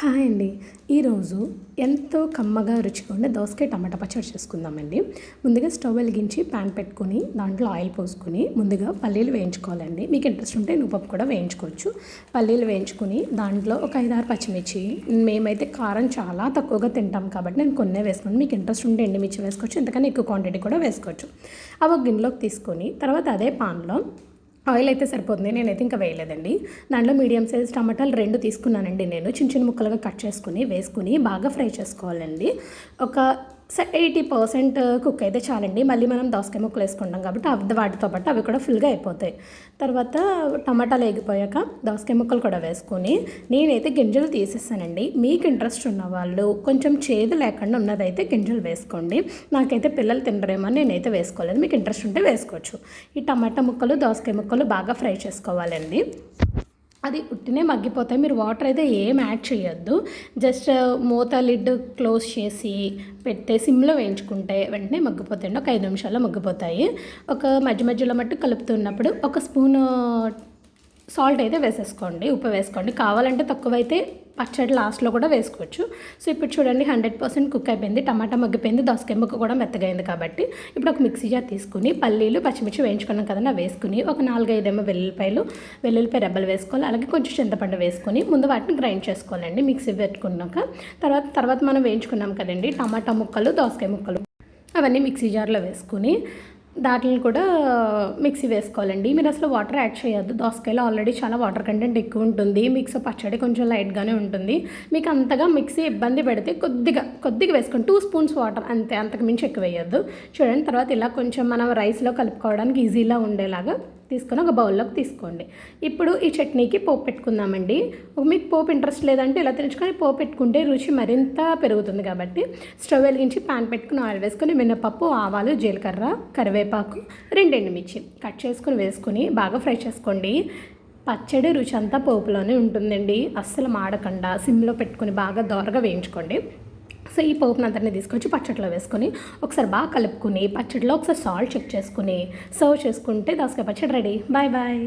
Hi అండి. ఈరోజు ఎంతో కమ్మగా రుచిగా ఉండే దోసకాయ టమాటా పచ్చడి చేసుకుందామండి. ముందుగా స్టవ్ వెలిగించి ప్యాన్ పెట్టుకుని దాంట్లో ఆయిల్ పోసుకుని ముందుగా పల్లీలు వేయించుకోవాలండి. మీకు ఇంట్రెస్ట్ ఉంటే నువ్వు కూడా వేయించుకోవచ్చు. పల్లీలు వేయించుకుని దాంట్లో ఒక ఐదారు పచ్చిమిర్చి మేమైతే కారం చాలా తక్కువగా తింటాం కాబట్టి నేను కొన్నే వేసుకుని మీకు ఇంట్రెస్ట్ ఉంటే ఎండుమిర్చి వేసుకోవచ్చు ఎందుకంటే ఎక్కువ క్వాంటిటీ కూడా వేసుకోవచ్చు. అవి ఒక గిన్నెలోకి తీసుకొని తర్వాత అదే పాన్లో ఆయిల్ అయితే సరిపోతుంది. నేనైతే ఇంకా వేయలేదండి. దాంట్లో మీడియం సైజ్ టమాటాలు రెండు తీసుకున్నానండి నేను. చిన్న చిన్న ముక్కలుగా కట్ చేసుకుని వేసుకుని బాగా ఫ్రై చేసుకోవాలండి. ఒక ఎయిటీ పర్సెంట్ కుక్ అయితే చాలండి. మళ్ళీ మనం దోసకాయ ముక్కలు వేసుకుంటాం కాబట్టి అవి వాటితో పాటు అవి కూడా ఫుల్గా అయిపోతాయి. తర్వాత టమాటాలు వేగిపోయాక దోసకాయ ముక్కలు కూడా వేసుకొని నేనైతే గింజలు తీసేస్తానండి మీకు ఇంట్రెస్ట్ ఉన్న వాళ్ళు కొంచెం చేదు లేకుండా ఉన్నదైతే గింజలు వేసుకోండి. నాకైతే పిల్లలు తినరేమో నేనైతే వేసుకోలేదు. మీకు ఇంట్రెస్ట్ ఉంటే వేసుకోవచ్చు. ఈ టమాటా ముక్కలు దోసకాయ ముక్కలు బాగా ఫ్రై చేసుకోవాలండి. అది ఉట్టినే మగ్గిపోతాయి. మీరు వాటర్ అయితే ఏం యాడ్ చేయొద్దు. జస్ట్ మూత లిడ్ క్లోజ్ చేసి పెట్టే సిమ్లో వేయించుకుంటే వెంటనే మగ్గిపోతాయండి. ఒక ఐదు నిమిషాల్లో మగ్గిపోతాయి. ఒక మధ్య మధ్యలో మట్టు కలుపుతున్నప్పుడు ఒక స్పూన్ సాల్ట్ అయితే వేసేసుకోండి ఉప్పు వేసుకోండి. కావాలంటే తక్కువైతే పచ్చడి లాస్ట్లో కూడా వేసుకోవచ్చు. సో ఇప్పుడు చూడండి హండ్రెడ్ పర్సెంట్ కుక్ అయిపోయింది. టమాటా మగ్గిపోయింది దోసకాయ ముక్క కూడా మెత్తగైంది కాబట్టి. ఇప్పుడు ఒక మిక్సీ జార్ తీసుకుని పల్లీలు పచ్చిమిర్చి వేయించుకున్నాం కదా వేసుకుని ఒక నాలుగైదేమో వెల్లుల్లిపాయలు వెల్లుల్లిపాయ రెబ్బలు వేసుకోవాలి. అలాగే కొంచెం చింతపండు వేసుకొని ముందు వాటిని గ్రైండ్ చేసుకోవాలండి మిక్సీ పెట్టుకున్నాక. తర్వాత తర్వాత మనం వేయించుకున్నాం కదండి టమాటా ముక్కలు దోసకాయ ముక్కలు అవన్నీ మిక్సీ జార్లో వేసుకుని దాటిని కూడా మిక్సీ వేసుకోవాలండి. మీరు అసలు వాటర్ యాడ్ చేయొద్దు. దోసకాయలో ఆల్రెడీ చాలా వాటర్ కంటెంట్ ఎక్కువ ఉంటుంది. మిక్స్ పచ్చడి కొంచెం లైట్గానే ఉంటుంది. మీకు అంతగా మిక్సీ ఇబ్బంది పెడితే కొద్దిగా కొద్దిగా వేసుకోండి. టూ స్పూన్స్ వాటర్ అంతే. అంతకు మించి ఎక్కువ వేయద్దు. చూడండి తర్వాత ఇలా కొంచెం మనం రైస్లో కలుపుకోవడానికి ఈజీలా ఉండేలాగా తీసుకొని ఒక బౌల్లోకి తీసుకోండి. ఇప్పుడు ఈ చట్నీకి పోపు పెట్టుకుందామండి. మీకు పోపు ఇంట్రెస్ట్ లేదంటే ఇలా తెలుసుకొని పోపు పెట్టుకుంటే రుచి మరింత పెరుగుతుంది కాబట్టి స్టవ్ వెలిగించి ప్యాన్ పెట్టుకుని ఆయిల్ వేసుకొని మినపప్పు ఆవాలు జీలకర్ర కరివేపాకు రెండు మిర్చి కట్ చేసుకుని వేసుకొని బాగా ఫ్రై చేసుకోండి. పచ్చడి రుచి అంతా పోపులోనే ఉంటుందండి. అస్సలు మాడకుండా. సిమ్లో పెట్టుకొని బాగా దోరగా వేయించుకోండి. సో ఈ పోపును అంతని తీసుకొచ్చి పచ్చడిలో వేసుకొని ఒకసారి బాగా కలుపుకొని పచ్చడిలో ఒకసారి సాల్ట్ చెక్ చేసుకుని సర్వ్ చేసుకుంటే దోసకాయ పచ్చడి రెడీ బాయ్ బాయ్